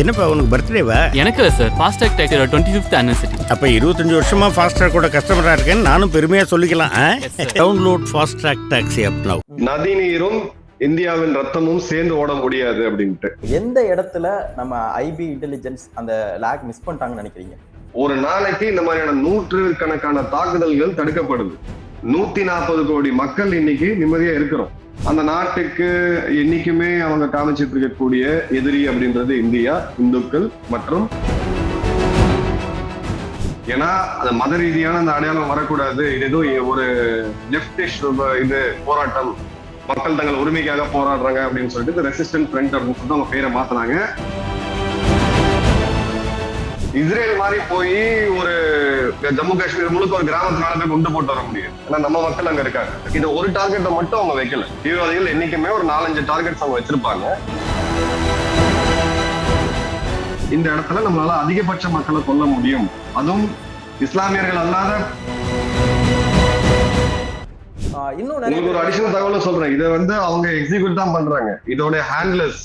என்னப்பா உனக்கு பர்த்டேவா எனக்கு இல்லை சார் ஃபாஸ்டாக் டேக்கரோட டுவெண்ட்டி ஃபிஃப்த் அனிவர்சரி அப்ப இருபத்தஞ்சு வருஷமா ஃபாஸ்ட்ராக் கூட கஸ்டமரா இருக்கேன்னு நானும் பெருமையா சொல்லிக்கலாம். Download Fastrack taxi app now நதிநீரும் இந்தியாவின் ரத்தமும் சேர்ந்து ஓட முடியாது அப்படின்ட்டு. எந்த இடத்துல நம்ம ஐபி இன்டெலிஜென்ஸ் அந்த லேக் மிஸ் பண்ணிட்டாங்கன்னு நினைக்கிறீங்க? ஒரு நாளைக்கு இந்த மாதிரியான நூற்று கணக்கான தாக்குதல்கள் தடுக்கப்படுது. நூத்தி நாற்பது கோடி மக்கள் இன்னைக்கு நிம்மதியா இருக்கிறோம். அந்த நாட்டுக்கு என்னைக்குமே அவங்க காமிச்சிட்டு இருக்கக்கூடிய எதிரி அப்படின்றது இந்தியா இந்துக்கள் மற்றும் ஏன்னா அந்த மத ரீதியான அந்த அடையாளம் வரக்கூடாது. இது ஏதோ ஒரு லெப்டிஸ்ட் இது போராட்டம். மக்கள் தங்கள் உரிமைக்காக போராடுறாங்க அப்படின்னு சொல்லிட்டு இந்த ரெசிஸ்டன்ட் ஃப்ரண்ட் அப்படின்னு சொல்லிட்டு அவங்க பேரை மாத்தினாங்க. இஸ்ரேல் மாதிரி போய் ஒரு ஜம்மு காஷ்மீர் முழுக்க ஒரு கிராமத்தினால போய் குண்டு போட்டு வர முடியும். ஆனா நம்ம மக்கள் அங்க இருக்காங்க. இது ஒரு டார்கெட்டை மட்டும் அவங்க வைக்கல. தீவிரவாதிகள் என்னைக்குமே ஒரு நாலஞ்சு டார்கெட்ஸ் அவங்க வச்சிருப்பாங்க. இந்த இடத்துல நம்மளால அதிகபட்ச மக்களை கொல்ல முடியும். அதுவும் இஸ்லாமியர்கள் அல்லாத இன்னும் ஒரு அடிஷனல் தகவலும் சொல்றேன். இதை வந்து அவங்க எக்ஸிக்யூட் தான் பண்றாங்க. இதோட ஹேண்ட்லெஸ்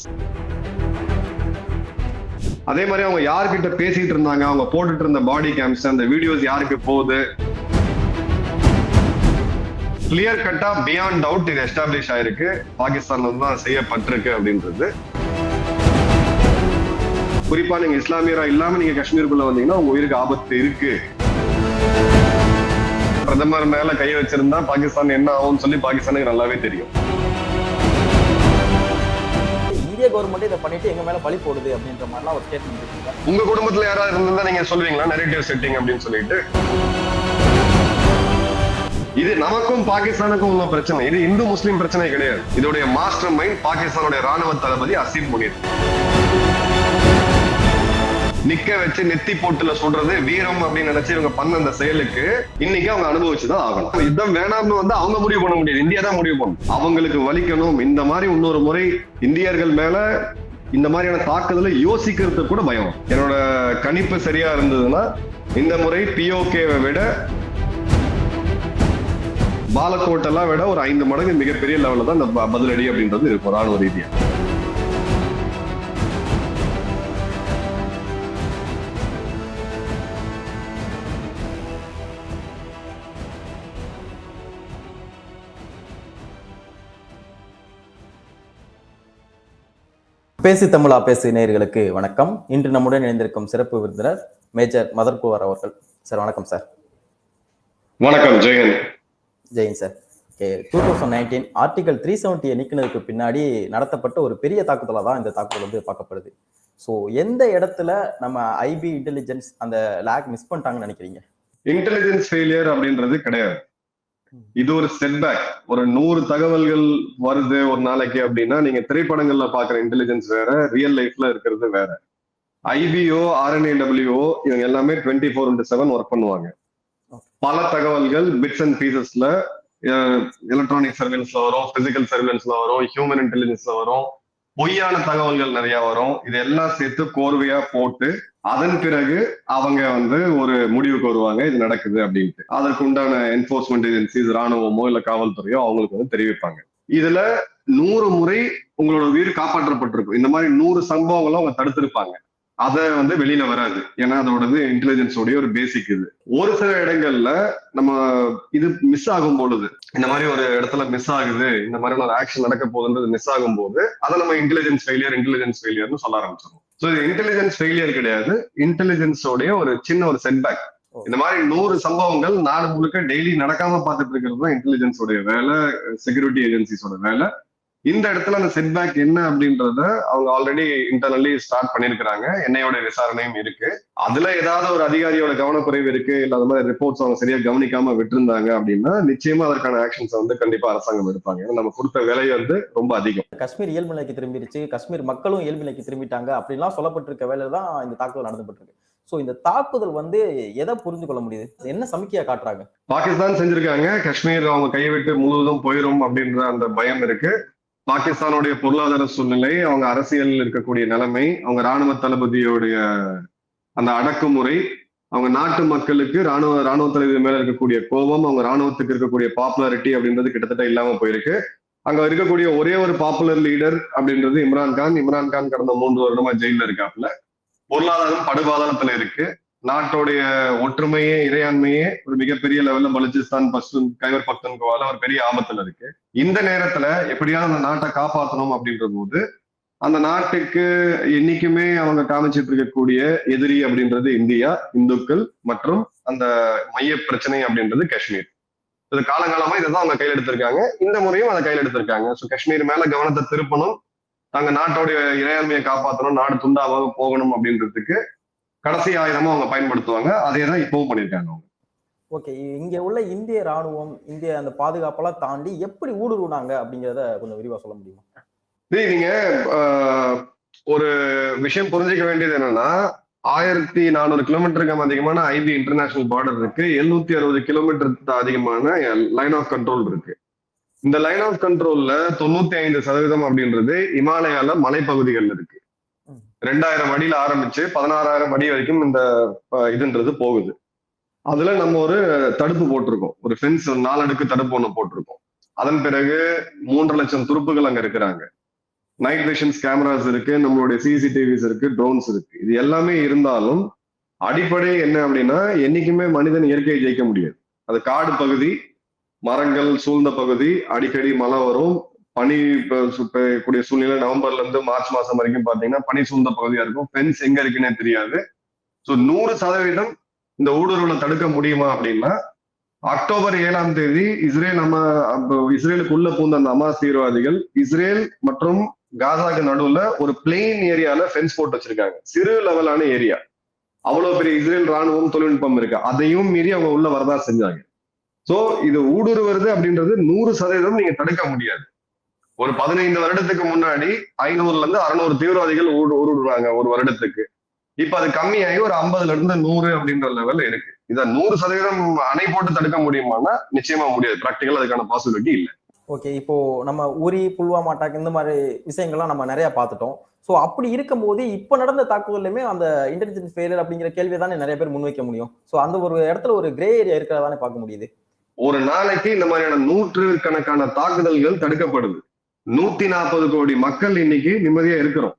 அதே மாதிரி அவங்க யார்கிட்ட பேசிட்டு இருந்தாங்க அவங்க போட்டுட்டு இருந்த பாடி கேம்ஸ் அந்த வீடியோஸ் யாருக்கு போகுது? கிளியர் கட்டா பியாண்ட் டவுட் இது எஸ்டாப்ளிஷ் ஆயிருக்கு. பாகிஸ்தான்ல தான் செய்யப்பட்டிருக்கு அப்படின்றது. குறிப்பா நீங்க இஸ்லாமியரா இல்லாம நீங்க காஷ்மீருக்குள்ள வந்தீங்கன்னா உங்க உயிருக்கு ஆபத்து இருக்கு. பிரதமர் மேல கை வச்சிருந்தா பாகிஸ்தான் என்ன ஆகும்னு சொல்லி பாகிஸ்தானுக்கு நல்லாவே தெரியும். இந்திய கவர்மெண்ட் இதை பண்ணிட்டு எங்க மேல பழி போடுது அப்படின்ற மாதிரிலாம் ஒரு ஸ்டேட்மெண்ட் இருக்குங்க உங்க குடும்பத்துல யாராவது இருந்தா நீங்க சொல்லுவீங்களா? நெரேட்டிவ் செட்டிங் அப்படின்னு சொல்லிட்டு. இது நமக்கும் பாகிஸ்தானுக்கும் உள்ள பிரச்சனை. இது இந்து முஸ்லீம் பிரச்சனை கிடையாது. இதோடைய மாஸ்டர் மைண்ட் பாகிஸ்தானுடைய ராணுவ தளபதி அசீம் முனீர். நிக்க வச்சு நெத்தி போட்டுல சொல்றது வீரம் அப்படின்னு நினைச்சு இவங்க பண்ண அந்த செயலுக்கு இன்னைக்கு அவங்க அனுபவிச்சுதான் ஆகணும். யுத்தம் வேணாம்னு வந்து அவங்க முடிவு பண்ண முடியாது. இந்தியா தான் முடிவு பண்ணும். அவங்களுக்கு வலிக்கணும். இந்த மாதிரி இன்னொரு முறை இந்தியர்கள் மேல இந்த மாதிரியான தாக்குதலை யோசிக்கிறதுக்கு கூட பயம். என்னோட கணிப்பு சரியா இருந்ததுன்னா இந்த முறை பிஓகேவை விட பாலக்கோட்டெல்லாம் விட ஒரு ஐந்து மடங்கு மிகப்பெரிய லெவலில் தான் இந்த ப- பதிலடி அப்படின்றது இருக்கும் ராணுவ ரீதியாக பேசு தமிழா பேசு நேயர்களுக்கு வணக்கம். இன்று நம்முடன் இணைந்திருக்கும் சிறப்பு விருந்தினர் மேஜர் மதர்குவர் அவர்கள். சார் வணக்கம் சார். வணக்கம் Jayan Jain sir. Okay two thousand nineteen article three செவன்ட்டியை நீக்கினதுக்கு பின்னாடி நடத்தப்பட்ட ஒரு பெரிய தாக்குதலாக தான் இந்த தாக்குதல் வந்து பார்க்கப்படுது. ஸோ எந்த இடத்துல நம்ம ஐபி இன்டெலிஜென்ஸ் அந்த லேக் மிஸ் பண்ணிட்டாங்கன்னு நினைக்கிறீங்க? இன்டெலிஜென்ஸ் ஃபெயிலியர் அப்படின்றது கிடையாது. இது ஒரு செட்பேக் ஒரு நூறு தகவல்கள் வருது ஒரு நாளைக்கு அப்படின்னா நீங்க திரைப்படங்கள்ல பாக்குற இன்டெலிஜென்ஸ் வேற ரியல் லைஃப்ல இருக்கிறது வேற. ஐபிஓ ஆர்என்ஏடபிள்யூஓ இவங்க எல்லாமே twenty four into seven work பண்ணுவாங்க பல தகவல்கள் பிட்ஸ் அண்ட் பீசஸ்ல எலக்ட்ரானிக் சர்வீலன்ஸ்ல வரும் பிசிக்கல் சர்வீலன்ஸ்ல வரும் ஹியூமன் இன்டெலிஜென்ஸ்ல வரும். பொய்யான தகவல்கள் நிறைய வரும். இதெல்லாம் சேர்த்து கோர்வையா போட்டு அதன் பிறகு அவங்க வந்து ஒரு முடிவுக்கு வருவாங்க இது நடக்குது அப்படின்ட்டு. அதற்கு உண்டான என்போர்ஸ்மெண்ட் ஏஜென்சிஸ் ராணுவமோ இல்ல காவல்துறையோ அவங்களுக்கு வந்து தெரிவிப்பாங்க. இதுல நூறு முறை உங்களோட உயிர் காப்பாற்றப்பட்டிருக்கும். இந்த மாதிரி நூறு சம்பவங்களும் அவங்க தடுத்திருப்பாங்க. அதை வந்து வெளியில வராது. ஏன்னா அதோடது இன்டெலிஜென்ஸோடைய ஒரு பேசிக் இது. ஒரு சில இடங்கள்ல நம்ம இது மிஸ் ஆகும் பொழுது இந்த மாதிரி ஒரு இடத்துல மிஸ் ஆகுது இந்த மாதிரி ஒரு ஆக்ஷன் நடக்க போகுதுன்றது மிஸ் ஆகும் போது அதை நம்ம இன்டெலிஜென்ஸ் ஃபெயிலியர் இன்டெலிஜென்ஸ் ஃபெயிலியர்னு சொல்ல ஆரம்பிச்சிடும் ஸோ இது இன்டெலிஜென்ஸ் ஃபெயிலியர் கிடையாது. இன்டெலிஜென்ஸோடைய ஒரு சின்ன ஒரு செட்பேக் இந்த மாதிரி நூறு சம்பவங்கள் நாடு முழுக்க டெய்லி நடக்காம பார்த்துட்டு இருக்கிறது தான் இன்டெலிஜென்ஸோடைய வேலை செக்யூரிட்டி ஏஜென்சிஸோட வேலை. இந்த இடத்துல அந்த செட்பேக் என்ன அப்படின்றத அவங்க ஆல்ரெடி இன்டர்னலி ஸ்டார்ட் பண்ணிருக்கிறாங்க. என்னையோட விசாரணையும் இருக்கு. அதுல ஏதாவது ஒரு அதிகாரியோட கவனக்குறைவு இருக்கு இல்ல அந்த மாதிரி ரிப்போர்ட்ஸ் அவங்க சரியா கவனிக்காம விட்டுருந்தாங்க அப்படின்னா நிச்சயமா அதற்கான ஆக்ஷன்ஸ் வந்து கண்டிப்பா அரசாங்கம் எடுப்பாங்க. நம்ம கொடுத்த விலை வந்து ரொம்ப அதிகம். காஷ்மீர் இயல்பு நிலைக்கு திரும்பிடுச்சு. காஷ்மீர் மக்களும் இயல்பு நிலைக்கு திரும்பிட்டாங்க. அப்படின்லாம் சொல்லப்பட்டிருக்க வேலை தான் இந்த தாக்குதல் நடந்துபட்டு இருக்கு ஸோ இந்த தாக்குதல் வந்து எதை புரிஞ்சு கொள்ள முடியுது? என்ன சமிக்கையா காட்டுறாங்க? பாகிஸ்தான் செஞ்சிருக்காங்க. காஷ்மீர் அவங்க கைவிட்டு முழுவதும் போயிரும் அப்படின்ற அந்த பயம் இருக்கு. பாகிஸ்தானுடைய பொருளாதார சூழ்நிலை அவங்க அரசியல் இருக்கக்கூடிய நிலைமை அவங்க ராணுவ தளபதியோடைய அந்த அடக்குமுறை அவங்க நாட்டு மக்களுக்கு ராணுவ ராணுவ தலைவர் மேல இருக்கக்கூடிய கோபம் அவங்க ராணுவத்துக்கு இருக்கக்கூடிய பாப்புலாரிட்டி அப்படின்றது கிட்டத்தட்ட இல்லாம போயிருக்கு. அங்க இருக்கக்கூடிய ஒரே ஒரு பாப்புலர் லீடர் அப்படின்றது இம்ரான் கான். இம்ரான் கான் கடந்த மூன்று வருடமா ஜெயில இருக்காப்புல. பொருளாதாரம் படுபாதாரத்துல இருக்கு. நாட்டோடைய ஒற்றுமையே இறையாண்மையே ஒரு மிகப்பெரிய லெவல்ல பலுச்சிஸ்தான் பஸ்துன் கைவர் பக்தன்கோவால ஒரு பெரிய ஆபத்துல இருக்கு. இந்த நேரத்துல எப்படியாவது அந்த நாட்டை காப்பாற்றணும் அப்படின்ற போது அந்த நாட்டுக்கு என்னைக்குமே அவங்க காமிச்சிட்டு இருக்கக்கூடிய எதிரி அப்படின்றது இந்தியா இந்துக்கள் மற்றும் அந்த மைய பிரச்சனை அப்படின்றது காஷ்மீர். இது காலங்காலமா இதை தான் அவங்க கையில் எடுத்திருக்காங்க. இந்த முறையும் அதை கையில் எடுத்திருக்காங்க. ஸோ காஷ்மீர் மேல கவனத்தை திருப்பணும். தங்க நாட்டோடைய இறையாண்மையை காப்பாற்றணும் நாடு துண்டாவாக போகணும் அப்படின்றதுக்கு கடைசி ஆயுதமா அவங்க பயன்படுத்துவாங்க. அதே தான் இப்பவும் பண்ணியிருக்காங்க அவங்க. ஓகே இங்க உள்ள இந்திய ராணுவம் இந்திய அந்த பாதுகாப்பெல்லாம் தாண்டி எப்படி ஊடுருவினாங்க அப்படிங்கிறத கொஞ்சம் விரிவா சொல்ல முடியுமா? டேய், நீங்க ஒரு விஷயம் புரிஞ்சுக்க வேண்டியது என்னன்னா ஆயிரத்தி நானூறு கிலோமீட்டருக்கு அதிகமான ஐபி இன்டர்நேஷனல் பார்டர் இருக்கு. எழுநூத்தி அறுபது கிலோமீட்டருக்கு அதிகமான லைன் ஆஃப் கண்ட்ரோல் இருக்கு. இந்த லைன் ஆஃப் கண்ட்ரோல்ல தொண்ணூத்தி ஐந்து சதவீதம் அப்படின்றது இமாலயால மலைப்பகுதிகள் இருக்கு. ரெண்டாயிரம் அடியில ஆரம்பிச்சு பதினாறாயிரம் அடி வரைக்கும் இந்த இதுன்றது போகுது. அதுல நம்ம ஒரு தடுப்பு போட்டிருக்கோம். ஒரு ஃபென்ஸ் நாலடுக்கு தடுப்பு ஒன்று போட்டிருக்கோம். அதன் பிறகு மூன்று லட்சம் துருப்புகள் அங்க இருக்கிறாங்க. நைட் விஷன்ஸ் கேமராஸ் இருக்கு நம்மளுடைய சிசிடிவிஸ் இருக்கு ட்ரோன்ஸ் இருக்கு. இது எல்லாமே இருந்தாலும் அடிப்படை என்ன அப்படின்னா என்னைக்குமே மனிதன் இயற்கையை ஜெயிக்க முடியாது. அது காடு பகுதி மரங்கள் சூழ்ந்த பகுதி அடிக்கடி மழை வரும் பனி பெய்யக்கூடிய சூழ்நிலை நவம்பர்ல இருந்து மார்ச் மாசம் வரைக்கும் பாத்தீங்கன்னா பனி சூழ்ந்த பகுதியா இருக்கும். ஃபென்ஸ் எங்க இருக்குன்னே தெரியாது. ஸோ நூறு சதவீதம் இந்த ஊடுருவலை தடுக்க முடியுமா அப்படின்னா அக்டோபர் ஏழாம் தேதி இஸ்ரேல் நம்ம அப்போ இஸ்ரேலுக்குள்ள பூந்த அந்த அமாஸ் தீவிரவாதிகள் இஸ்ரேல் மற்றும் காசாக்கு நடுவுல ஒரு பிளெயின் ஏரியால ஃபென்ஸ் போட்டு வச்சிருக்காங்க. சிறு லெவலான ஏரியா அவ்வளவு பெரிய இஸ்ரேல் ராணுவம் தொழில்நுட்பம் இருக்கு. அதையும் மீறி அவங்க உள்ள வரதா செஞ்சாங்க. சோ இது ஊடுருவது அப்படின்றது நூறு சதவீதம் நீங்க தடுக்க முடியாது. ஒரு பதினைந்து வருடத்துக்கு முன்னாடி ஐநூறுல இருந்து அறுநூறு தீவிரவாதிகள் ஊடு ஊடுருவாங்க ஒரு வருடத்துக்கு. இப்ப அது கம்மியாகி ஒரு ஐம்பதுல இருந்து நூறு அப்படின்ற லெவல்ல இருக்கு. இத நூறு சதவீதம் அணை போட்டு தடுக்க முடியுமானா நிச்சயமா முடியாது. பிராக்டிக்கல் அதுக்கான பாசிபிலிட்டி இல்ல. ஓகே இப்போ நம்ம உரி புல்வாமா அட்டாக் இந்த மாதிரி விஷயங்கள்லாம் நம்ம நிறைய பார்த்துட்டோம். ஸோ அப்படி இருக்கும்போது இப்போ நடந்த தாக்குதலுமே அந்த இன்டெலிஜென்ஸ் ஃபெயிலியர் அப்படிங்கிற கேள்வி தானே நிறைய பேர் முன்வைக்க முடியும். ஸோ அந்த ஒரு இடத்துல ஒரு கிரே ஏரியா இருக்கிறதானே பார்க்க முடியுது? ஒரு நாளைக்கு இந்த மாதிரியான நூற்று கணக்கான தாக்குதல்கள் தடுக்கப்படுது. நூத்தி நாற்பது கோடி மக்கள் இன்னைக்கு நிம்மதியா இருக்கிறோம்.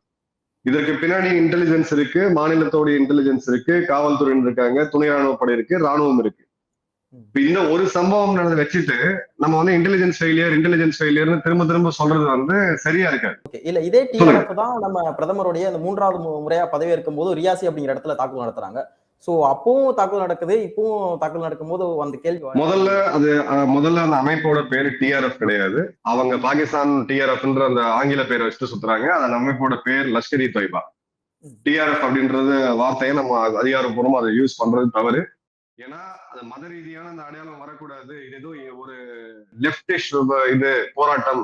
இதற்கு பின்னாடி இன்டெலிஜென்ஸ் இருக்கு மாநிலத்தோடைய இன்டெலிஜென்ஸ் இருக்கு காவல்துறையினர் இருக்காங்க துணை ராணுவப்படை இருக்கு ராணுவம் இருக்கு. இந்த ஒரு சம்பவம் நடந்து வச்சுட்டு நம்ம வந்து இன்டெலிஜென்ஸ் ஃபெயிலியர் இன்டெலிஜென்ஸ் ஃபெயிலியர்னு திரும்ப திரும்ப சொல்றது வந்து சரியா இருக்காது. இல்ல இதே டிஆர்எஃப் தான் நம்ம பிரதமருடைய அந்த மூன்றாவது முறையா பதவி இருக்கும் போது ரியாசி அப்படிங்கிற இடத்துல தாக்குதல் நடத்துறாங்க. ஸோ அப்பவும் தாக்குதல் நடக்குது இப்பவும் தாக்குதல் நடக்கும்போது அந்த கேள்வி முதல்ல அது முதல்ல அந்த அமைப்போட பேரு டிஆர்எஃப் கிடையாது. அவங்க பாகிஸ்தான் டிஆர்எஃப்ன்ற அந்த ஆங்கில பேரை வச்சுட்டு சுத்துறாங்க. அந்த அமைப்போட பேர் லஷ்கர் இ தொய்பா. டிஆர்எஃப் அப்படின்றது வார்த்தையை நம்ம அதிகாரப்பூர்வமா அதை யூஸ் பண்றது தவறு. ஏன்னா அது மத ரீதியான அந்த அடையாளம் வரக்கூடாது. இது ஏதோ ஒரு லெப்டிஷ் இது போராட்டம்.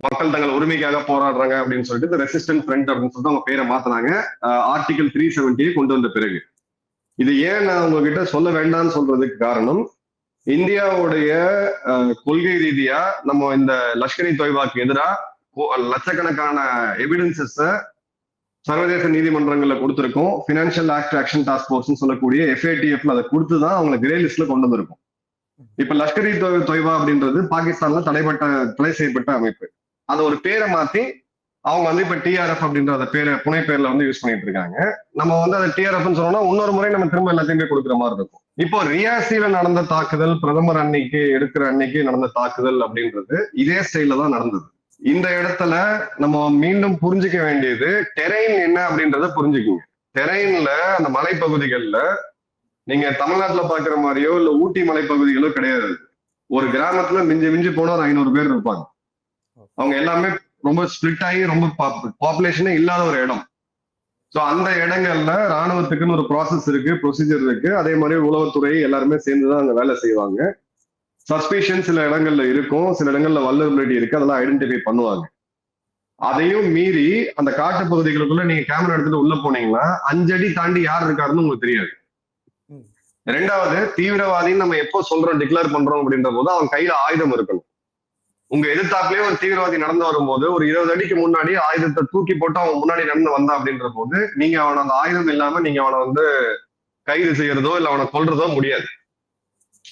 மக்கள் தங்கள் உரிமைக்காக போராடுறாங்க அப்படின்னு சொல்லிட்டு ரெசிஸ்டன்ட் ஃப்ரண்ட் அப்படின்னு சொல்லிட்டு அவங்க பேரை மாத்தினாங்க. ஆர்டிகல் த்ரீ செவன்டியை கொண்டு வந்த பிறகு. இது ஏன் நான் உங்ககிட்ட சொல்ல வேண்டாம்னு சொல்றதுக்கு காரணம் இந்தியாவுடைய கொள்கை ரீதியா நம்ம இந்த லஷ்கரி தொய்வாக்கு தொய்பாக்கு எதிராக லட்சக்கணக்கான எவிடன்சஸ சர்வதேச நீதிமன்றங்கள்ல கொடுத்துருக்கோம். Financial act action task force சொல்லக்கூடிய எஃப்ஏடிஎஃப்ல அதை கொடுத்து தான் அவங்களை கிரே லிஸ்ட்ல கொண்டு வந்திருக்கும். இப்ப லஷ்கரி தொய்வா தொய்- அப்படின்றது பாகிஸ்தான்ல தடைப்பட்ட தடை செய்யப்பட்ட அமைப்பு. அதை ஒரு பேரை மாத்தி அவங்க வந்து இப்ப டிஆர்எஃப் அப்படின்ற அந்த பேரை புனை பேர்ல வந்து யூஸ் பண்ணிட்டு இருக்காங்க. நம்ம வந்து அதை டிஆர்எஃப் சொன்னோம்னா இன்னொரு முறை நம்ம திரும்ப எல்லாத்தையுமே கொடுக்குற மாதிரி இருக்கும். இப்போ ரியாசியில நடந்த தாக்குதல் பிரதமர் அன்னைக்கு எடுக்கிற அன்னைக்கு நடந்த தாக்குதல் அப்படின்றது இதே ஸ்டைல தான் நடந்தது. இந்த இடத்துல நம்ம மீண்டும் புரிஞ்சுக்க வேண்டியது டெரெயின் என்ன அப்படின்றத புரிஞ்சுக்குங்க. டெரெயின்ல அந்த மலைப்பகுதிகள்ல நீங்க தமிழ்நாட்டுல பாக்குற மாதிரியோ இல்ல ஊட்டி மலைப்பகுதிகளோ கிடையாது. ஒரு கிராமத்துல மிஞ்சி மிஞ்சி போனா ஒரு ஐநூறு பேர் இருப்பாங்க. அவங்க எல்லாமே ரொம்ப ஸ்பிளிட் ஆகி ரொம்ப பாப்புலேஷனே இல்லாத ஒரு இடம். ஸோ அந்த இடங்கள்ல ராணுவத்துக்குன்னு ஒரு ப்ராசஸ் இருக்கு ப்ரொசீஜர் இருக்கு. அதே மாதிரி உளவுத்துறை எல்லாருமே சேர்ந்து தான் அங்க வேலை செய்வாங்க. சஸ்பிஷன் சில இடங்கள்ல இருக்கும். சில இடங்கள்ல வல்லபிலிட்டி இருக்கு. அதெல்லாம் ஐடென்டிஃபை பண்ணுவாங்க. அதையும் மீறி அந்த காட்டு பகுதிகளுக்குள்ள நீங்க கேமரா எடுத்துட்டு உள்ள போனீங்கன்னா அஞ்சடி தாண்டி யார் இருக்காருன்னு உங்களுக்கு தெரியாது. ரெண்டாவது தீவிரவாதின்னு நம்ம எப்போ சொல்றோம் டிக்ளேர் பண்றோம் அப்படின்ற போது அவன் கையில ஆயுதம் இருக்கணும். உங்க எதிர்த்தாப்புலயே ஒரு தீவிரவாதி நடந்து வரும்போது ஒரு இருபது அடிக்கு முன்னாடி ஆயுதத்தை தூக்கி போட்டு அவன் முன்னாடி நடந்து வந்தான் அப்படின்ற போது நீங்க அவனை அந்த ஆயுதம் இல்லாம நீங்க அவனை வந்து கைது செய்யறதோ இல்ல அவனை கொல்றதோ முடியாது.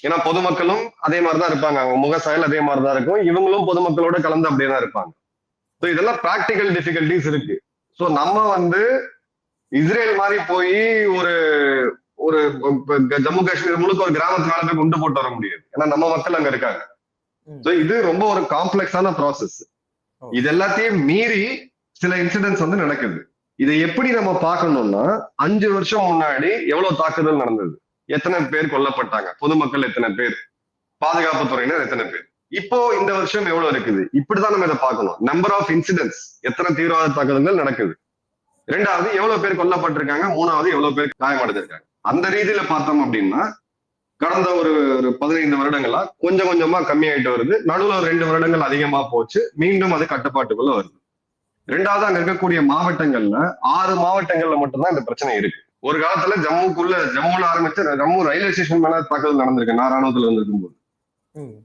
ஏன்னா பொதுமக்களும் அதே மாதிரிதான் இருப்பாங்க. அவங்க முக செயல் அதே மாதிரிதான் இருக்கும். இவங்களும் பொதுமக்களோட கலந்து அப்படியே தான் இருப்பாங்க. ஸோ இதெல்லாம் ப்ராக்டிக்கல் டிஃபிகல்டிஸ் இருக்கு. ஸோ நம்ம வந்து இஸ்ரேல் மாதிரி போய் ஒரு ஒரு ஜம்மு காஷ்மீர் முழுக்க ஒரு கிராமத்து மேல போய் குண்டு போட்டு வர முடியாது. ஏன்னா நம்ம மக்கள் அங்க இருக்காங்க. இது ரொம்ப ஒரு காம்ப்ளெக்ஸான ப்ராசஸ். இது எல்லாத்தையும் மீறி சில இன்சிடென்ட்ஸ் வந்து நடக்குது. இதை எப்படி நம்ம பார்க்கணும்னா அஞ்சு வருஷம் முன்னாடி எவ்வளவு தாக்குதல் நடந்தது? எத்தனை பேர் கொல்லப்பட்டாங்க? பொதுமக்கள் எத்தனை பேர்? பாதுகாப்பு துறையினர் எத்தனை பேர்? இப்போ இந்த வருஷம் எவ்வளவு இருக்குது? இப்படிதான் நம்ம இதை பார்க்கணும். நம்பர் ஆஃப் இன்சிடென்ட்ஸ் எத்தனை தீவிரவாத தாக்குதல்கள் நடக்குது? ரெண்டாவது எவ்வளவு பேர் கொல்லப்பட்டிருக்காங்க? மூணாவது எவ்வளவு பேர் காயமடைஞ்சிருக்காங்க? அந்த ரீதியில பார்த்தோம் அப்படின்னா கடந்த ஒரு ஒரு பதினைந்து வருடங்களா கொஞ்சம் கொஞ்சமா கம்மியாயிட்டு வருது. நடுவுல ஒரு ரெண்டு வருடங்கள் அதிகமா போச்சு. மீண்டும் அது கட்டுப்பாட்டுக்குள்ள வருது. ரெண்டாவது அங்க இருக்கக்கூடிய மாவட்டங்கள்ல ஆறு மாவட்டங்கள்ல மட்டும்தான் இந்த பிரச்சனை இருக்கு. ஒரு காலத்துல ஜம்முக்குள்ள ஜம்முல ஆரம்பிச்சு ஜம்மு ரயில்வே ஸ்டேஷன் மேல தாக்குதல் நடந்திருக்கு. நான் ராணுவத்துல இருந்திருக்கும் போது.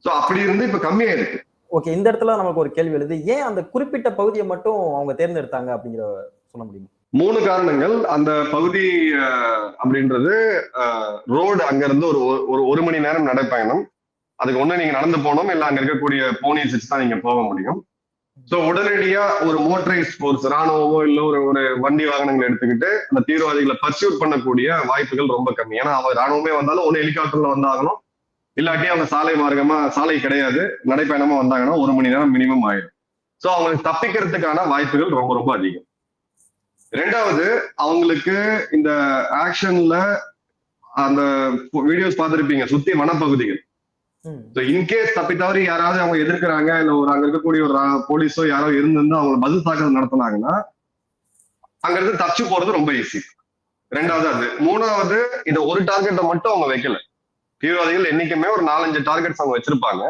சோ அப்படி இருந்து இப்ப கம்மியாயிருக்கு. ஓகே இந்த இடத்துல நமக்கு ஒரு கேள்வி எழுது. ஏன் அந்த குறிப்பிட்ட பகுதியை மட்டும் அவங்க தேர்ந்தெடுத்தாங்க அப்படிங்கிற சொல்ல முடியுமா? மூணு காரணங்கள். அந்த பகுதி அப்படின்றது ரோடு அங்க இருந்து ஒரு ஒரு ஒரு மணி நேரம் நடைப்பயணம். அதுக்கு ஒண்ணு நீங்க நடந்து போனோம் இல்ல அங்க இருக்கக்கூடிய போனீஸ் வச்சு தான் நீங்க போக முடியும். சோ உடனடியா ஒரு மோட்டரைஸ் ஃபோர்ஸ் ராணுவமோ இல்ல ஒரு ஒரு வண்டி வாகனங்களை எடுத்துக்கிட்டு அந்த தீவிரவாதிகளை பர்சியூட் பண்ணக்கூடிய வாய்ப்புகள் ரொம்ப கம்மி. ஏன்னா அவங்க ராணுவமே வந்தாலும் ஒன்று ஹெலிகாப்டர்ல வந்தாகணும். இல்லாட்டி அவங்க சாலை மார்க்கமா சாலை கிடையாது. நடைப்பயணமா வந்தாங்கன்னா ஒரு மணி நேரம் மினிமம் ஆயிடும். ஸோ அவங்களுக்கு தப்பிக்கிறதுக்கான வாய்ப்புகள் ரொம்ப ரொம்ப அதிகம். ரெண்டாவது அவங்களுக்கு இந்த ஆக்ஷன்ல அந்த வீடியோஸ் பார்த்திருப்பீங்க சுத்தி வனப்பகுதிகள். இன்கேஸ் தப்பி தவறி யாராவது அவங்க எதிர்க்கிறாங்க இல்ல ஒரு அங்க இருக்கக்கூடிய ஒரு போலீஸோ யாரோ இருந்திருந்து அவங்க பதில் தாக்குதல் நடத்தினாங்கன்னா அங்க இருந்து தப்பிச்சு போறது ரொம்ப ஈஸி ரெண்டாவது அது. மூணாவது இந்த ஒரு டார்கெட்டை மட்டும் அவங்க வைக்கல. தீவிரவாதிகள் என்னைக்குமே ஒரு நாலஞ்சு டார்கெட்ஸ் அவங்க வச்சிருப்பாங்க.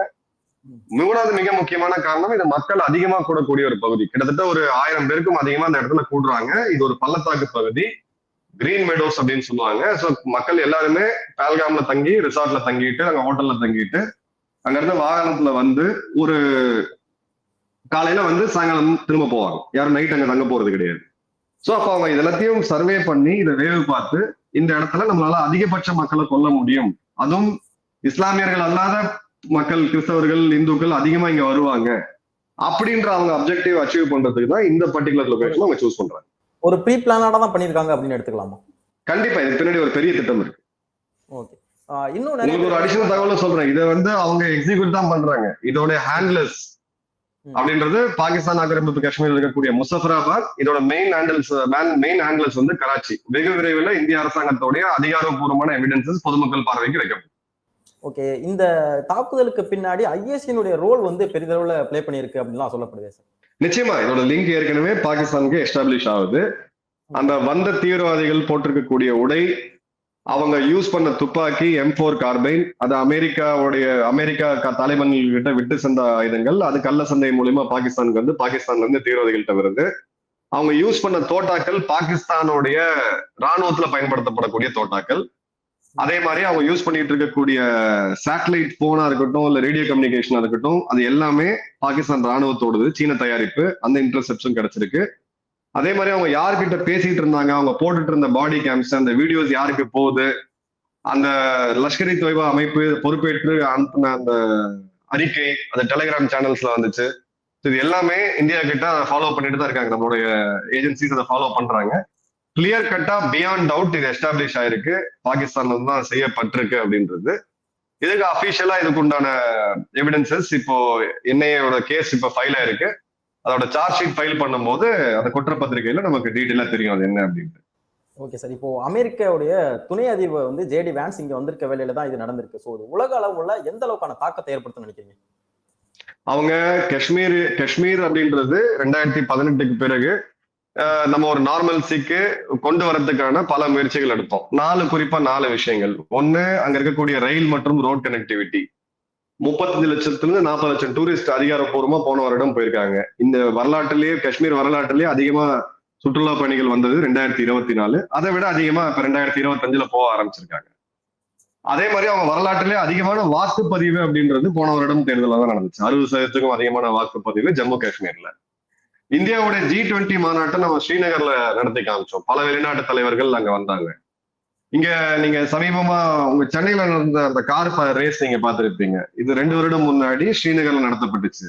மூணாவது மிக முக்கியமான காரணம் இது மக்கள் அதிகமா கூடக்கூடிய ஒரு பகுதி. கிட்டத்தட்ட ஒரு ஆயிரம் பேருக்கும் அதிகமா அந்த இடத்துல கூடுறாங்க. இது ஒரு பள்ளத்தாக்கு பகுதி. கிரீன் மெடோஸ் அப்படின்னு சொல்லுவாங்க. ஸோ மக்கள் எல்லாருமே பால்காம்ல தங்கி ரிசார்ட்ல தங்கிட்டு அங்க ஹோட்டல்ல தங்கிட்டு அங்க இருந்து வாகனத்துல வந்து ஒரு காலையில வந்து சாயங்காலம் திரும்ப போவாங்க. யாரும் நைட் அங்க தங்க போறது கிடையாது. ஸோ அப்போ அவங்க இது எல்லாத்தையும் சர்வே பண்ணி இதை வேவு பார்த்து இந்த இடத்துல நம்மளால அதிகபட்ச மக்களை கொல்ல முடியும். அதுவும் இஸ்லாமியர்கள் அல்லாத மக்கள் கிறிஸ்தவர்கள் இந்துக்கள் அதிகமா இங்க வருவாங்க. அப்படின்ற அவங்க அப்ஜெக்டிவ் அச்சீவ் பண்றதுக்கு தான் இந்த பர்டிகுலர் லொகேஷன் அவங்க சூஸ் பண்றாங்க. ஒரு ப்ரீ பிளானடா தான் பண்ணியிருக்காங்க அப்படின்னு எடுத்துக்கலாமா? கண்டிப்பா இதுக்கு பின்னாடி ஒரு பெரிய திட்டம் இருக்கு. ஓகே இன்னும் ஒரு அடிஷனல் தகவலும் சொல்றேன். இதை வந்து அவங்க எக்ஸிக்யூட் தான் பண்றாங்க. இதோட ஹேண்ட்லெஸ். அப்படின்றது பாகிஸ்தான் ஆக்கிரமிப்பு காஷ்மீர்ல இருக்கக்கூடிய முசஃபராபாத் இதோட மெயின் ஹேண்டில்ஸ் மெயின் ஹேண்ட்லெஸ் வந்து கராச்சி. வெகு விரைவில் இந்திய அரசாங்கத்தோடைய அதிகாரப்பூர்வமான எவிடன்சஸ் பொதுமக்கள் பார்வைக்கு வைக்கப்படும். ஓகே இந்த தாக்குதலுக்கு பின்னாடி ஐஎஸ்சியினுடைய ரோல் வந்து பெரிதளவுல ப்ளே பண்ணியிருக்கு அப்படின்லாம் சொல்லப்படுது சார் நிச்சயமா இதோட லிங்க் ஏற்கனவே பாகிஸ்தானுக்கு எஸ்டாப்ளிஷ் ஆகுது. அந்த வந்த தீவிரவாதிகள் போட்டிருக்கக்கூடிய உடை அவங்க யூஸ் பண்ண துப்பாக்கி எம் ஃபோர் கார்பைன் அது அமெரிக்காவுடைய அமெரிக்கா க- கிட்ட விட்டு சென்ற ஆயுதங்கள் அது கள்ள சந்தை மூலியமா பாகிஸ்தானுக்கு வந்து பாகிஸ்தான்ல இருந்து தீவிரவாதிகள்கிட்ட வருது. அவங்க யூஸ் பண்ண தோட்டாக்கள் பாகிஸ்தானுடைய ராணுவத்துல பயன்படுத்தப்படக்கூடிய தோட்டாக்கள். அதே மாதிரி அவங்க யூஸ் பண்ணிட்டு இருக்கக்கூடிய சேட்டலைட் போனா இருக்கட்டும் இல்ல ரேடியோ கம்யூனிகேஷனா இருக்கட்டும் அது எல்லாமே பாகிஸ்தான் ராணுவத்தோடது சீன தயாரிப்பு அந்த இன்டர்செப்ஷன் கிடைச்சிருக்கு. அதே மாதிரி அவங்க யார்கிட்ட பேசிட்டு இருந்தாங்க அவங்க போட்டுட்டு இருந்த பாடி கேம்ஸ் அந்த வீடியோஸ் யாருக்கு போகுது அந்த லஷ்கரி தொய்வா அமைப்பு பொறுப்பேற்று அனுப்பின அந்த அறிக்கை அந்த டெலிகிராம் சேனல்ஸ்ல வந்துச்சு. இது எல்லாமே இந்தியா கிட்ட அதை ஃபாலோ பண்ணிட்டு தான் இருக்காங்க நம்மளுடைய ஏஜென்சிஸ் அதை ஃபாலோ பண்றாங்க. கிளியர் கட்டா பியாண்ட் டவுட் இது எஸ்டாப்ளிஷ் ஆயிருக்கு. பாகிஸ்தான்ல இருந்து தான் செய்யப்பட்டிருக்கு அப்படின்றது. இதுக்கு அபிஷியலா இதுக்கு உண்டான எவிடன்சஸ் இப்போ என்ஐயோட கேஸ் இப்போ ஃபைல் ஆயிருக்கு. அதோட சார்ஜ் ஷீட் ஃபைல் பண்ணும்போது அந்த குற்றப்பத்திரிகையில நமக்கு டீட்டெயிலா தெரியும் அது என்ன அப்படின்ட்டு. ஓகே சார் இப்போ அமெரிக்காவுடைய துணை அதிபர் வந்து ஜேடி வேன்ஸ் இங்க வந்திருக்க வேலையில தான் இது நடந்திருக்கு. ஸோ உலக அளவுல எந்த அளவுக்கான தாக்கத்தை ஏற்படுத்தும் நினைக்கிறீங்க? அவங்க காஷ்மீர் காஷ்மீர் அப்படின்றது ரெண்டாயிரத்தி பதினெட்டுக்கு பிறகு நம்ம ஒரு நார்மல்சிக்கு கொண்டு வரதுக்கான பல முயற்சிகள் எடுப்போம் நாலு குறிப்பா நாலு விஷயங்கள். ஒன்னு அங்க இருக்கக்கூடிய ரயில் மற்றும் ரோட் கனெக்டிவிட்டி முப்பத்தஞ்சு லட்சத்துல இருந்து நாற்பது லட்சம் டூரிஸ்ட் அதிகாரப்பூர்வமா போன வருடம் போயிருக்காங்க. இந்த வரலாற்றுலேயே காஷ்மீர் வரலாற்றுலேயே அதிகமா சுற்றுலா பயணிகள் வந்தது ரெண்டாயிரத்தி இருபத்தி நாலு. அதை விட அதிகமா இப்ப ரெண்டாயிரத்தி இருபத்தஞ்சுல போக ஆரம்பிச்சிருக்காங்க. அதே மாதிரி அவங்க வரலாற்றுலேயே அதிகமான வாக்குப்பதிவு அப்படின்றது போன வருடம் தேர்தலில் தான் நடந்துச்சு. அறுபது சதவீதத்துக்கும் அதிகமான வாக்குப்பதிவு ஜம்மு காஷ்மீர்ல. இந்தியாவுடைய ஜி டுவெண்ட்டி மாநாட்டை நம்ம ஸ்ரீநகர்ல நடத்தி காமிச்சோம். பல வெளிநாட்டு தலைவர்கள் அங்க வந்தாங்க. இங்க நீங்க சமீபமா உங்க சென்னையில நடந்த அந்த கார் ரேஸ் நீங்க பார்த்திருப்பீங்க. இது ரெண்டு வருடம் முன்னாடி ஸ்ரீநகர்ல நடத்தப்பட்டுச்சு.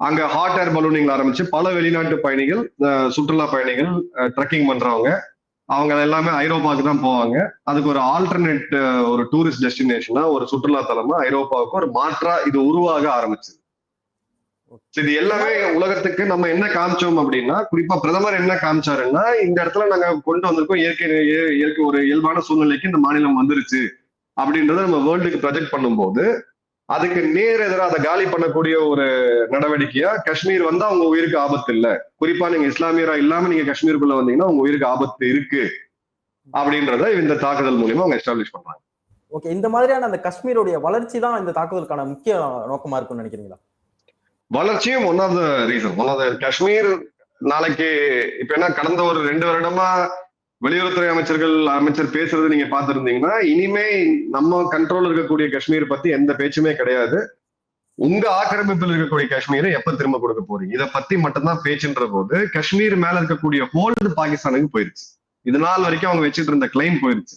அங்க ஹாட் ஏர் பலூனிங்ல ஆரம்பிச்சு பல வெளிநாட்டு பயணிகள் அஹ், சுற்றுலா பயணிகள் ட்ரெக்கிங் பண்றவங்க அவங்க எல்லாமே ஐரோப்பாவுக்கு தான் போவாங்க. அதுக்கு ஒரு ஆல்டர்னேட் ஒரு டூரிஸ்ட் டெஸ்டினேஷனா ஒரு சுற்றுலா தலமா ஐரோப்பாவுக்கு ஒரு மாற்றா இது உருவாக ஆரம்பிச்சது. இது எல்லாமே உலகத்துக்கு நம்ம என்ன காமிச்சோம் அப்படின்னா குறிப்பா பிரதமர் என்ன காமிச்சாருன்னா இந்த இடத்துல நாங்க கொண்டு வந்திருக்கோம் இயற்கை இயற்கை ஒரு இயல்பான சூழ்நிலைக்கு இந்த மாநிலம் வந்துருச்சு அப்படின்றத நம்ம வேர்ல்டுக்கு ப்ரொஜெக்ட் பண்ணும்போது அதுக்கு நேர் எதிராக அதை காலி பண்ணக்கூடிய ஒரு நடவடிக்கையா காஷ்மீர் வந்தா அவங்க உயிருக்கு ஆபத்து இல்ல. குறிப்பா நீங்க இஸ்லாமியரா இல்லாம நீங்க காஷ்மீருக்குள்ள வந்தீங்கன்னா உங்க உயிருக்கு ஆபத்து இருக்கு அப்படின்றத இந்த தாக்குதல் மூலியமா அவங்க எஸ்டாப்ளிஷ் பண்றாங்க. ஓகே இந்த மாதிரியான அந்த காஷ்மீருடைய வளர்ச்சி தான் இந்த தாக்குதலுக்கான முக்கிய நோக்கமா இருக்கும்னு நினைக்கிறீங்களா? வளர்ச்சியும் one of the reason one of the Kashmir நாளைக்கு இப்ப என்ன கடந்த ஒரு ரெண்டு வருடமா வெளியுறவுத்துறை அமைச்சர்கள் அமைச்சர் பேசுறது நீங்க பார்த்திருந்தீங்கன்னா இனிமே நம்ம கண்ட்ரோல் இருக்கக்கூடிய காஷ்மீர் பத்தி எந்த பேச்சுமே கிடையாது. உங்க ஆக்கிரமிப்பில் இருக்கக்கூடிய காஷ்மீரை எப்ப திரும்ப கொடுக்க போறீங்க? இதை பத்தி மட்டும்தான் பேச்சுன்ற போது காஷ்மீர் மேல இருக்கக்கூடிய ஹோல்டு பாகிஸ்தானுக்கு போயிருச்சு. இது நாள் வரைக்கும் அவங்க வச்சுட்டு இருந்த கிளைம் போயிருச்சு.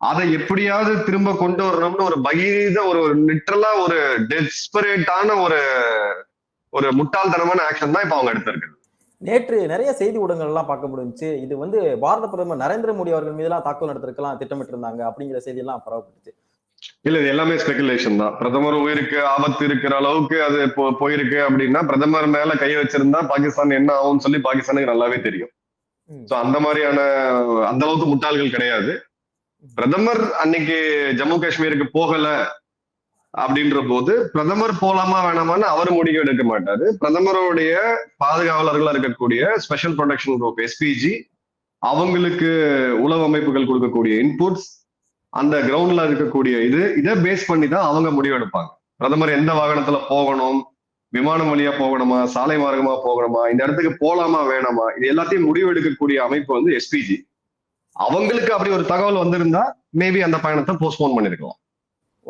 அதை எப்படியாவது திரும்ப கொண்டு வரணும்னு ஒரு பகீத ஒரு லிட்டரலா ஒரு டெஸ்பரேட்டான ஒரு ஒரு முட்டாள்தனமான ஆக்ஷன் தான் இப்ப அவங்க எடுத்திருக்கு நேற்று நிறைய செய்தி ஊடகங்கள் எல்லாம் பார்க்க முடிஞ்சுச்சு. இது வந்து பாரத பிரதமர் நரேந்திர மோடி அவர்கள் மீதெல்லாம் தாக்குதல் நடத்திருக்கலாம் திட்டமிட்டு இருந்தாங்க அப்படிங்கிற செய்தி எல்லாம் பரவப்பட்டுச்சு. இல்ல இது எல்லாமே ஸ்பெகுலேஷன் தான். பிரதமர் உயிருக்கு ஆபத்து இருக்கிற அளவுக்கு அது போயிருக்கு அப்படின்னா பிரதமர் மேல கை வச்சிருந்தா பாகிஸ்தான் என்ன ஆகும்னு சொல்லி பாகிஸ்தானுக்கு நல்லாவே தெரியும். சோ அந்த மாதிரியான அந்த அளவுக்கு முட்டாள்கள் கிடையாது. பிரதமர் அன்னைக்கு ஜம்மு காஷ்மீருக்கு போகல அப்படின்ற போது பிரதமர் போலாமா வேணாமான்னு அவர் முடிவு எடுக்க மாட்டாரு. பிரதமருடைய பாதுகாவலர்களா இருக்கக்கூடிய ஸ்பெஷல் ப்ரொடெக்ஷன் குரூப் எஸ்பிஜி அவங்களுக்கு உளவு அமைப்புகள் கொடுக்கக்கூடிய இன்புட்ஸ் அந்த கிரவுண்ட்ல இருக்கக்கூடிய இது இதை பேஸ் பண்ணி தான் அவங்க முடிவு எடுப்பாங்க. பிரதமர் எந்த வாகனத்துல போகணும் விமானம் வழியா போகணுமா சாலை மார்க்கமா போகணுமா இந்த இடத்துக்கு போலாமா வேணாமா இது எல்லாத்தையும் முடிவு எடுக்கக்கூடிய அமைப்பு வந்து எஸ்பிஜி அவங்களுக்கு அப்படி ஒரு தகவல் வந்திருந்தா மேபி அந்த பயணத்தை போஸ்ட்போன் பண்ணிருக்கலாம்.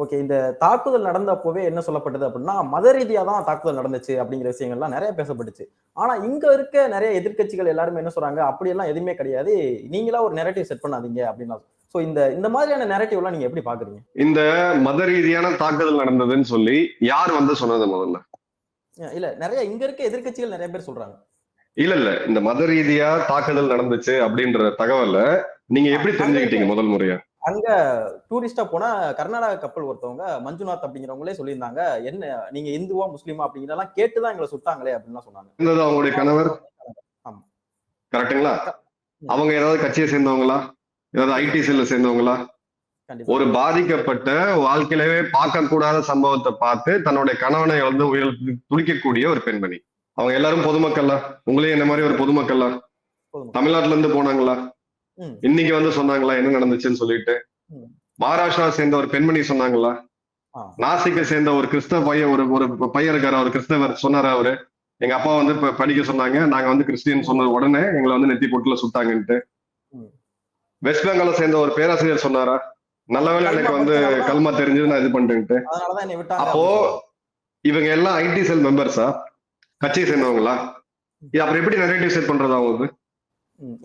ஓகே இந்த தாக்குதல் நடந்தப்போவே என்ன சொல்லப்பட்டது அப்படின்னா மத ரீதியா தான் தாக்குதல் நடந்துச்சு அப்படிங்கிற விஷயங்கள்லாம் நிறைய பேசப்பட்டுச்சு. ஆனா இங்க இருக்க நிறைய எதிர்க்கட்சிகள் எல்லாருமே என்ன சொல்றாங்க அப்படியெல்லாம் எதுவுமே கிடையாது. நீங்களா ஒரு நெரட்டிவ் செட் பண்ணாதீங்க அப்படின்னா சோ இந்த இந்த மாதிரியான நெரட்டிவ் எல்லாம் நீங்க எப்படி பாக்குறீங்க? இந்த மத ரீதியான தாக்குதல் நடந்ததுன்னு சொல்லி யார் வந்து சொன்னது முதல்ல? இல்ல நிறைய இங்க இருக்க எதிர்க்கட்சிகள் நிறைய பேர் சொல்றாங்க. இல்ல இல்ல இந்த மத ரீதியா தாக்குதல் நடந்துச்சு அப்படின்ற தகவலை நீங்க எப்படி தெரிஞ்சுக்கிட்டீங்க முதல் முறையா? அங்க டூரிஸ்டா போனா கர்நாடக கப்பல் ஒருத்தவங்க மஞ்சுநாத் அப்படிங்கிறவங்களே சொல்லியிருந்தாங்க என்ன நீங்க இந்துவா முஸ்லீமா? அப்படிங்கிறதெல்லாம் கேட்டுதான் எங்களை சுட்டாங்களே அப்படின்னு சொன்னாங்க. அவங்களுடைய கணவர்? ஆமா. கரெக்ட்டுங்களா? அவங்க ஏதாவது கட்சியை சேர்ந்தவங்களா? ஏதாவது ஐடி செல்ல சேர்ந்தவங்களா? ஒரு பாதிக்கப்பட்ட வாழ்க்கையிலவே பார்க்க கூடாத சம்பவத்தை பார்த்து தன்னுடைய கணவனை வந்து உயர் துடிக்கக்கூடிய ஒரு பெண்மணி. அவங்க எல்லாரும் பொதுமக்கள்ல? உங்களே என்ன மாதிரி ஒரு பொதுமக்கள்ல? போதுமா? தமிழ்நாட்டுல இருந்து போனாங்களா. இன்னைக்கு வந்து சொன்னாங்களா என்ன நடந்துச்சுன்னு சொல்லிட்டு. மகாராஷ்டிரா சேர்ந்த ஒரு பெண்மணி சொன்னாங்களா. நாசிக்கை சேர்ந்த ஒரு கிறிஸ்தவ பையன் ஒரு ஒரு பையன் இருக்காரு அவர் கிறிஸ்தவர் சொன்னாரா அவரு. எங்க அப்பா வந்து படிக்க சொன்னாங்க நாங்க வந்து கிறிஸ்டியன் சொன்ன உடனே எங்களை வந்து நெத்தி பொட்டுல சுட்டாங்கன்ட்டு. வெஸ்ட் பெங்கால சேர்ந்த ஒரு பேராசிரியர் சொன்னாரா? நல்ல வேளை எனக்கு வந்து கல்மா தெரிஞ்சது நான் இது விட்டாங்க. அப்போ இவங்க எல்லாம் ஐடி செல் மெம்பர்ஸா கட்சியை சேர்ந்தவங்களா? இது அப்புறம் எப்படி நெரேட்டிவ் செட் பண்றது அவங்களுக்கு? ம்,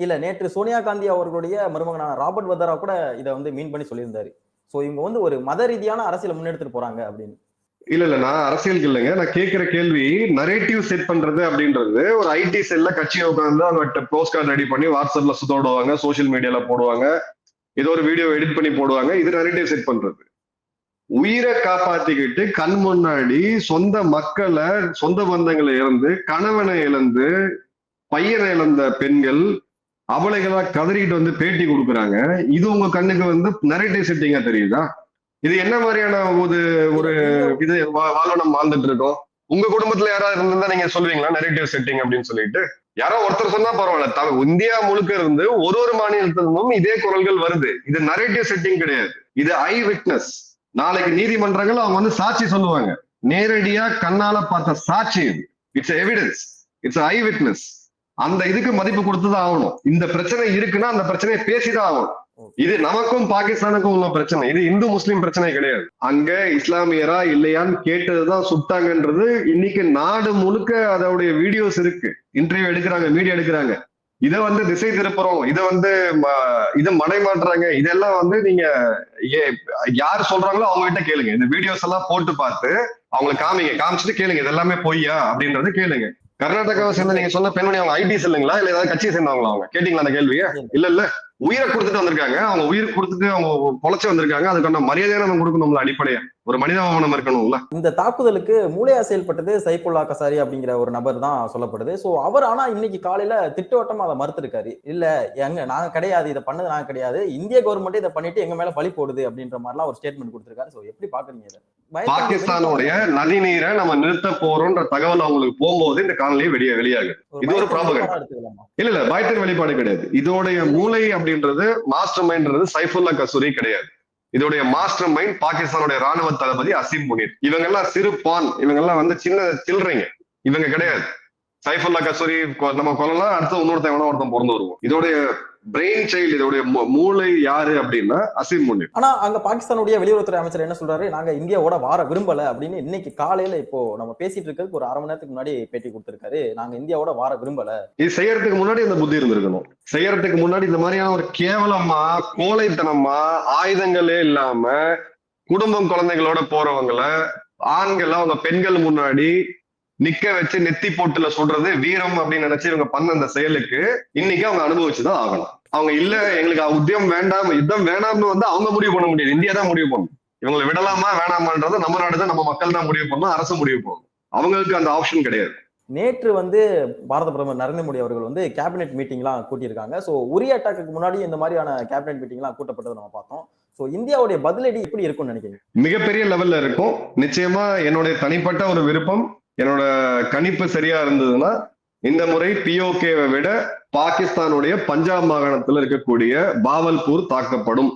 இல்ல நேற்று சோனியா காந்தி அவர்களுடைய மருமகனான ராபர்ட் வதரா கூட இதை வந்து மீன் பண்ணி சொல்லியிருந்தாரு. சோ இவங்க வந்து ஒரு மத ரீதியான அரசியலை முன்னெடுத்துட்டு போறாங்க அப்படின்னு. இல்ல இல்ல நான் அரசியலுக்கு இல்லைங்க. நான் கேட்கிற கேள்வி நரேட்டிவ் செட் பண்றது அப்படின்றது ஒரு ஐடி செல்ல கட்சியை உட்காந்து அவங்க போஸ்ட் கார்டு ரெடி பண்ணி வாட்ஸ்அப்ல சுத்தோடுவாங்க சோசியல் சோஷியல் மீடியால போடுவாங்க ஏதோ ஒரு வீடியோ எடிட் பண்ணி போடுவாங்க இது நரேட்டிவ் செட் பண்றது. உயிரை காப்பாத்திக்கிட்டு கண் முன்னாடி சொந்த மக்களை சொந்த பந்தங்களை இழந்து கணவனை இழந்து பையனை இழந்த பெண்கள் அவளைகளா கதறிட்டு வந்து பேட்டி கொடுக்குறாங்க. இது உங்க கண்ணுக்கு வந்து நரேட்டிவ் செட்டிங்கா தெரியுதா? இது என்ன மாதிரியான ஒரு ஒரு இது வா- வாழ்ந்துட்டு இருக்கோம்? உங்க குடும்பத்துல யாராவது இருந்தா நீங்க சொல்லுவீங்களா நெரேட்டிவ் செட்டிங் அப்படின்னு சொல்லிட்டு? யாரோ ஒருத்தர் சொன்னா பரவாயில்ல. இந்தியா முழுக்க இருந்து ஒரு ஒரு மாநிலத்திலும் இதே குரல்கள் வருது. இது நரேட்டிவ் செட்டிங் கிடையாது. இது ஐ விட்னஸ் நாளைக்கு நீதிமன்றங்கள் அவங்க வந்து சாட்சி சொல்லுவாங்க. நேரடியா கண்ணால பார்த்த சாட்சி இது. It's evidence it's eye witness அந்த இதுக்கு மதிப்பு கொடுத்துதான் ஆகணும். இந்த பிரச்சனை இருக்குன்னா அந்த பிரச்சனையை பேசிதான் ஆகணும். இது நமக்கும் பாகிஸ்தானுக்கும் உள்ள பிரச்சனை. இது இந்து முஸ்லிம் பிரச்சனை கிடையாது. அங்க இஸ்லாமியரா இல்லையான்னு கேட்டதுதான் சுட்டாங்கன்றது இன்னைக்கு நாடு முழுக்க அதோடைய வீடியோஸ் இருக்கு. இன்டர்வியூ எடுக்கிறாங்க மீடியா எடுக்கிறாங்க. இதை வந்து திசை திருப்புறோம். இதை வந்து இது மடைமாட்டுறாங்க இதெல்லாம் வந்து நீங்க யார் சொல்றாங்களோ அவங்க கிட்ட கேளுங்க. இந்த வீடியோஸ் எல்லாம் போட்டு பார்த்து அவங்களை காமிங்க. காமிச்சிட்டு கேளுங்க. இது எல்லாமே பொய்யா அப்படின்றது கேளுங்க. கர்நாடகாவை சேர்ந்த நீங்க சொன்ன பெண்மணி அவங்க ஐடிஸ் இல்லைங்களா இல்ல ஏதாவது கட்சியை சேர்ந்தவங்களா அவங்க? கேட்டீங்களா அந்த கேள்வியை? இல்ல இல்ல. உயிரை கொடுத்துட்டு வந்திருக்காங்க. அவங்க உயிர் கொடுத்துட்டு அவங்க பொழைச்சு வந்திருக்காங்க. அதுக்கான மரியாதையை நம்ம கொடுக்கணும்ல அடிப்படையா. ஒரு மனிதாபமானம் இருக்கணும்ல. இந்த தாக்குதலுக்கு மூளையா செயல்பட்டது சைஃபுல்லா கசாரி அப்படிங்கிற ஒரு நபர் தான் சொல்லப்படுது. சோ அவர் ஆனா இன்னைக்கு காலையில திட்டவட்டமா அதை மறுத்திருக்காரு. இல்ல எங்க நாங்க கிடையாது. இதை பண்ணது நாங்க கிடையாது. இந்திய கவர்மெண்ட் இதை பண்ணிட்டு எங்க மேல பழி போடுது அப்படின்ற மாதிரிலாம் ஒரு ஸ்டேட்மெண்ட் கொடுத்திருக்காரு. சோ எப்படி பாக்குறீங்க இதை? பாகிஸ்தானுடைய நதிநீரை நம்ம நிறுத்த போறோம்ன்ற தகவல் அவங்களுக்கு போகும்போது இந்த காணொலி வெளியே வெளியாகுது. இது ஒரு எடுத்துக்கலாமா? இல்ல இல்ல பயத்தின் வெளிப்பாடு கிடையாது. இதோடைய மூளை அப்படின்றது மாஸ்டர் மைண்ட்ன்றது சைஃபுல்லா கசூரி கிடையாது. இதோடைய மாஸ்டர் மைண்ட் பாகிஸ்தானுடைய ராணுவ தளபதி அசீம் முனீர். இவங்க எல்லாம் சிறு பான் இவங்க எல்லாம் வந்து சின்ன சில்லறைங்க. இவங்க கிடையாது. சைஃபுல்லா கசூரி நம்ம கொல்லலாம் அடுத்து இன்னொருத்தன் ஒருத்தன் பிறந்து வருவோம் இதோடைய பிரெயின் சைல்டு இதோடைய மூளை யாரு அப்படின்னா அசீம் முனீர். ஆனா அங்க பாகிஸ்தானுடைய வெளியுறவுத்துறை அமைச்சர் என்ன சொல்றாரு? நாங்க இந்தியாவோட வார விரும்பல அப்படின்னு இன்னைக்கு காலையில இப்போ நம்ம பேசிட்டு இருக்கிறதுக்கு ஒரு அரை மணி நேரத்துக்கு முன்னாடி பேட்டி கொடுத்திருக்காரு. நாங்க இந்தியாவோட வார விரும்பல. இது செய்யறதுக்கு முன்னாடி அந்த புத்தி இருந்திருக்கணும். செய்யறதுக்கு முன்னாடி இந்த மாதிரியான ஒரு கேவலமா கோழைத்தனமா ஆயுதங்களே இல்லாம குடும்பம் குழந்தைகளோட போறவங்கள ஆண்கள் அவங்க பெண்கள் முன்னாடி நிக்க வச்சு நெத்தி போட்டுல சொல்றது வீரம் அப்படின்னு நினைச்சு இவங்க பண்ண அந்த செயலுக்கு இன்னைக்கு அவங்க அனுபவிச்சுதான் ஆகணும். அவங்க இல்ல எங்களுக்கு உத்தியம் வேண்டாம் யுத்தம் வேண்டாம்னு வந்து அவங்க முடிவு பண்ண முடியாது. இந்தியா தான் முடிவு பண்ணும். இவங்களை விடலாமா வேணாமான்றதை நம்ம நாடு தான் நம்ம மக்கள் தான் முடிவு பண்ணணும் அரசு முடிவு பண்ணணும் அவங்களுக்கு அந்த ஆப்ஷன் கிடையாது. நேற்று வந்து பாரத பிரதமர் நரேந்திர மோடி அவர்கள் வந்து கேபினெட் மீட்டிங்லாம் கூட்டியிருக்காங்க. ஸோ உரி அட்டாக்கு முன்னாடி இந்த மாதிரியான கேபினெட் மீட்டிங்லாம் கூட்டப்பட்டதை நம்ம பார்த்தோம். ஸோ இந்தியாவுடைய பதிலடி எப்படி இருக்கும்னு நினைக்கிறீங்க? மிகப்பெரிய லெவல்ல இருக்கும். நிச்சயமா என்னுடைய தனிப்பட்ட ஒரு விருப்பம் என்னோட கணிப்பு சரியா இருந்ததுன்னா இந்த முறை பிஓகேவை விட பாகிஸ்தானுடைய பஞ்சாப் மாகாணத்துல இருக்கக்கூடிய பாவல்பூர் தாக்கப்படும்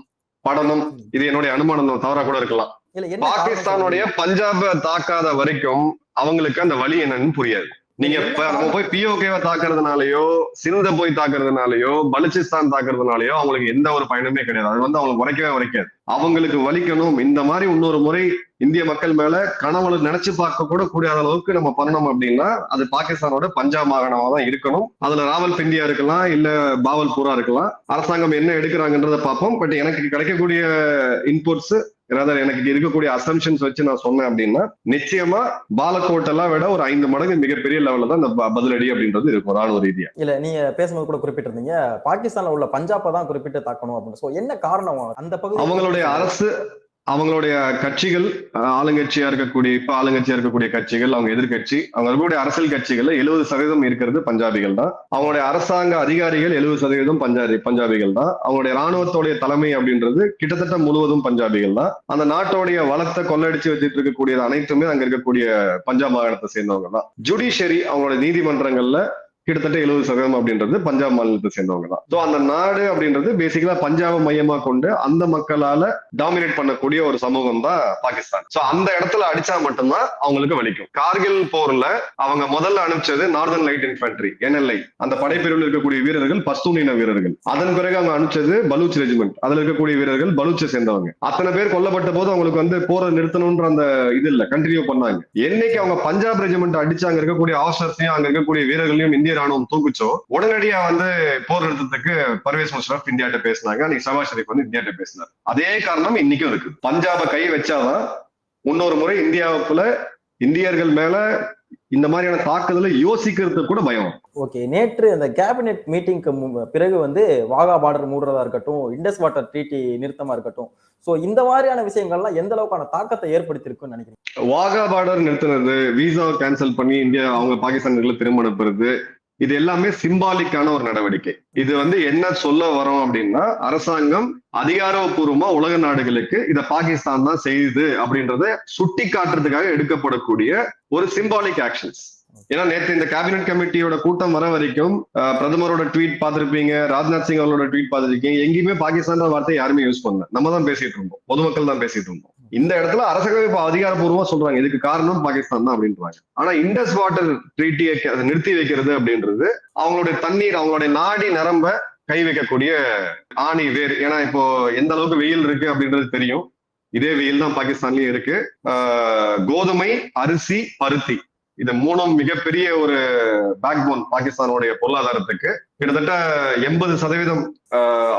படணும் இது என்னுடைய அனுமானம் தவறா கூட இருக்கலாம். பாகிஸ்தானுடைய பஞ்சாப தாக்காத வரைக்கும் அவங்களுக்கு அந்த வழி என்னன்னு புரியாது. நீங்க நம்ம போய் பிஓகேவை தாக்குறதுனாலயோ சிந்த போய் தாக்குறதுனாலயோ பலுச்சிஸ்தான் தாக்குறதுனாலயோ அவங்களுக்கு எந்த ஒரு பயனுமே கிடையாது. அது வந்து அவங்களுக்கு உரைக்கவே உரைக்காது. அவங்களுக்கு வலிக்கணும். இந்த மாதிரி இன்னொரு முறை இந்திய மக்கள் மேல கனவுல நினைச்சு பார்க்க கூட கூடிய அளவுக்கு நம்ம பண்ணணும் அப்படின்னா அது பாகிஸ்தானோட பஞ்சாப் மாகாணமா தான் இருக்கணும். அதுல ராவல் பிண்டியா இருக்கலாம் இல்ல பாவல்பூரா இருக்கலாம். அரசாங்கம் என்ன எடுக்கிறாங்கன்றத பார்ப்போம். பட் எனக்கு கிடைக்கக்கூடிய இன்புட்ஸ் ரதர் எனக்கு இருக்கக்கூடிய அசம்ஷன்ஸ் வச்சு நான் சொன்னேன் அப்படின்னா நிச்சயமா பாலக்கோட் எல்லாம் விட ஒரு ஐந்து மடங்கு மிகப்பெரிய லெவல்ல தான் இந்த பதிலடி அப்படின்றது இருக்கும் ராணுவ ரீதியா. இல்ல நீங்க பேசும்போது கூட குறிப்பிட்டிருந்தீங்க. பாகிஸ்தான்ல உள்ள பஞ்சாப்பை தான் குறிப்பிட்டு தாக்கணும் அப்படின்னு. ஸோ என்ன காரணம்? அந்த பகுதி அவங்களுடைய அரசு அவங்களுடைய கட்சிகள் ஆளுங்கட்சியா இருக்கக்கூடிய இப்ப ஆளுங்கட்சியா இருக்கக்கூடிய கட்சிகள் அவங்க எதிர்கட்சி அவங்க இருக்கக்கூடிய அரசியல் கட்சிகள்ல எழுபது சதவீதம் இருக்கிறது பஞ்சாபிகள் தான். அவங்களுடைய அரசாங்க அதிகாரிகள் எழுபது சதவீதம் பஞ்சாபி பஞ்சாபிகள் தான். அவங்களுடைய ராணுவத்தோடைய தலைமை அப்படின்றது கிட்டத்தட்ட முழுவதும் பஞ்சாபிகள் தான். அந்த நாட்டோடைய வளத்தை கொள்ளடிச்சு வச்சுட்டு இருக்கக்கூடியது அனைத்துமே அங்க இருக்கக்கூடிய பஞ்சாப் மாகாணத்தை சேர்ந்தவங்க தான். ஜுடிஷியரி அவங்களுடைய நீதிமன்றங்கள்ல கிட்டத்தட்ட எழுபது சதவீதம் அப்படின்றது பஞ்சாப் மாநிலத்தை சேர்ந்தவங்க தான் ஸோ அந்த நாடு அப்படின்றது பேசிக்கலா பஞ்சாபை மையமா கொண்டு அந்த மக்களால டாமினேட் பண்ணக்கூடிய ஒரு சமூகம் தான் பாகிஸ்தான். ஸோ அந்த இடத்துல அடிச்சா மட்டும்தான் அவங்களுக்கு வலிக்கும். கார்கில் போர்ல அவங்க முதல்ல அனுப்பிச்சது நார்தர்ன் லைட் இன்ஃபென்ட்ரி என்எல்ஐ அந்த படைப்பிரிவில் இருக்கக்கூடிய வீரர்கள் பஸ்தூனின வீரர்கள். அதன் பிறகு அவங்க அனுப்பிச்சது பலூச் ரெஜிமெண்ட் அதுல இருக்கக்கூடிய வீரர்கள் பலூச்சை சேர்ந்தவங்க. அத்தனை பேர் கொல்லப்பட்ட போது அவங்களுக்கு வந்து போரை நிறுத்தணும்ன்ற அந்த இது இல்ல கண்டினியூ பண்ணாங்க. என்னைக்கு அவங்க பஞ்சாப் ரெஜிமெண்ட் அடிச்சு அங்க இருக்கக்கூடிய ஆஃபீஸர்ஸையும் அங்க இருக்கக்கூடிய வீரர்களையும் இந்திய ராணுவம் தூக்குச்சோ உடனடியா வந்து போர் நிறுத்தத்துக்கு பர்வேஸ் முஷரப் இந்தியாட்ட பேசினாங்க. அன்னைக்கு சபாஷ் ஷெரீப் வந்து இந்தியாட்ட பேசினார். அதே காரணம் இன்னைக்கும் இருக்கு. பஞ்சாபை கை வச்சாதான் இன்னொரு முறை இந்தியாவுக்குள்ள இந்தியர்கள் மேல இந்த மாதிரியான தாக்குதலை யோசிக்கிறதுக்கு கூட பயம். ஓகே நேற்று அந்த கேபினெட் மீட்டிங்க்கு பிறகு வந்து வாகா பார்டர் மூடுறதா இருக்கட்டும் இண்டஸ் வாட்டர் ட்ரீட்டி நிறுத்தமா இருக்கட்டும். சோ இந்த மாதிரியான விஷயங்கள்லாம் எந்த அளவுக்கான தாக்கத்தை ஏற்படுத்தியிருக்குன்னு நினைக்கிறீங்க? வாகா பார்டர் நிறுத்தினது விசாவை கேன்சல் பண்ணி இந்தியா அவங்க பாகிஸ்தான்களை திரும்ப அனுப்புறது இது எல்லாமே சிம்பாலிக்கான ஒரு நடவடிக்கை. இது வந்து என்ன சொல்ல வரோம் அப்படின்னா அரசாங்கம் அதிகாரப்பூர்வமா உலக நாடுகளுக்கு இதை பாகிஸ்தான் தான் செய்யுது அப்படின்றத சுட்டி காட்டுறதுக்காக எடுக்கப்படக்கூடிய ஒரு சிம்பாலிக் ஆக்ஷன்ஸ் ஏன்னா நேற்று இந்த கேபினெட் கமிட்டியோட கூட்டம் வர வரைக்கும் பிரதமரோட ட்வீட் பார்த்திருப்பீங்க ராஜ்நாத் சிங் அவரோட ட்வீட் பார்த்திருக்கீங்க. எங்கேயுமே பாகிஸ்தான் வார்த்தை யாருமே யூஸ் பண்ணல. நம்ம தான் பேசிட்டு இருந்தோம். பொதுமக்கள் தான் பேசிட்டு இருந்தோம். இந்த இடத்துல அரசாங்கம் இப்ப அதிகாரப்பூர்வமா சொல்றாங்க. இதுக்கு காரணம் பாகிஸ்தான் தான் அப்படின்றாங்க. ஆனா இண்டஸ் வாட்டர் ட்ரீட்டியை அதை நிறுத்தி வைக்கிறது அப்படின்றது அவங்களுடைய தண்ணீர் அவங்களுடைய நாடி நரம்ப கை வைக்கக்கூடிய ஆணி வேர் ஏன்னா இப்போ எந்த அளவுக்கு வெயில் இருக்கு அப்படின்றது தெரியும். இதே வெயில் தான் பாகிஸ்தான்லயும் இருக்கு. கோதுமை அரிசி பருத்தி. இது மூணும் மிகப்பெரிய ஒரு பேக் போன் பாகிஸ்தானுடைய பொருளாதாரத்துக்கு. கிட்டத்தட்ட எண்பது சதவீதம்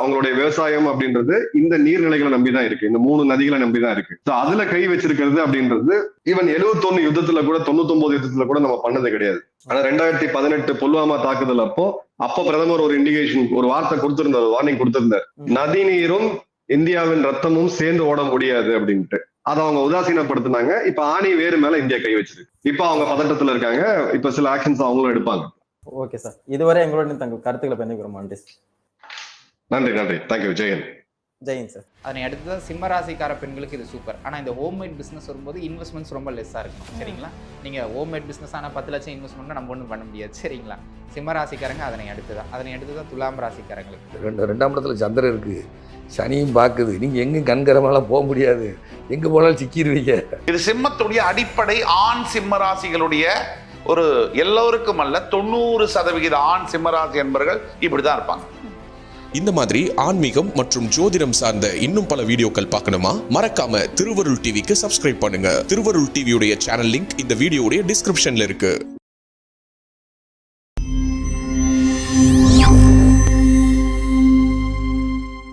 அவங்களுடைய விவசாயம் அப்படின்றது இந்த நீர்நிலைகளை நம்பிதான் இருக்கு. இந்த மூணு நதிகளை நம்பிதான் இருக்கு. So அதுல கை வச்சிருக்கிறது அப்படின்றது ஈவன் 71 யுத்தத்துல கூட 99 யுத்தத்துல கூட நம்ம பண்ணது கிடையாது. ஆனா ரெண்டாயிரத்தி பதினெட்டு புல்வாமா தாக்குதல் அப்போ அப்போ பிரதமர் ஒரு இண்டிகேஷன் ஒரு வார்த்தை கொடுத்திருந்தார் வார்னிங் கொடுத்திருந்தார். நதி நீரும் இந்தியாவின் ரத்தமும் சேர்ந்து ஓட முடியாது அப்படின்ட்டு. அதை அவங்க உதாசீனப்படுத்தினாங்க. இப்ப ஆணி வேறு மேல இந்தியா கை வச்சிருக்கு. இப்ப அவங்க பதட்டத்துல இருக்காங்க. இப்ப சில ஆக்ஷன்ஸ் அவங்களும் எடுப்பாங்க. ஓகே சார் இதுவரை எங்களுடன் தங்கள் கருத்துக்களை பயந்துக்கிறோம் நன்றி நன்றி நன்றி. தேங்க்யூ ஜெயன். ஜெயின் சார் அதனை அடுத்து தான் சிம்ம ராசிக்கார பெண்களுக்கு இது சூப்பர் ஆனால் இந்த ஹோம்மேட் பிஸ்னஸ் வரும்போது இன்வெஸ்ட்மெண்ட்ஸ் ரொம்ப லெஸ்ஸாக இருக்கும் சரிங்களா? நீங்கள் ஹோம்மேட் பிஸ்னஸ் ஆனால் பத்து லட்சம் இன்வெஸ்ட்மெண்ட் நம்ம ஒன்றும் பண்ண முடியாது. சரிங்களா? சிம்ம ராசிக்காரங்க அதனை அடுத்து தான். அதனை அடுத்து தான் துலாம் ராசிக்காரங்களுக்கு. ரெண்டு ரெண்டாம் இடத்துல சந்திரன் இருக்குது சனியும் பார்க்குது. நீங்கள் எங்கேயும் கண்கரமெல்லாம் போக முடியாது. எங்கே போனாலும் சிக்கிடுவீங்க இது சிம்மத்துடைய அடிப்படை ஆண் சிம்ம ராசிகளுடைய ஒரு எல்லோருக்கும் அல்ல தொண்ணூறு சதவிகித ஆண் சிம்மராசி என்பவர்கள் இப்படிதான் இருப்பாங்க. இந்த மாதிரி ஆன்மீகம் மற்றும் ஜோதிடம் சார்ந்த இன்னும் பல வீடியோக்கள் பார்க்கணுமா? மறக்காம திருவருள் டிவிக்கு சப்ஸ்கிரைப் பண்ணுங்க. திருவருள் டிவியுடைய சேனல் லிங்க் இந்த வீடியோடைய டிஸ்கிரிப்ஷன்ல இருக்கு.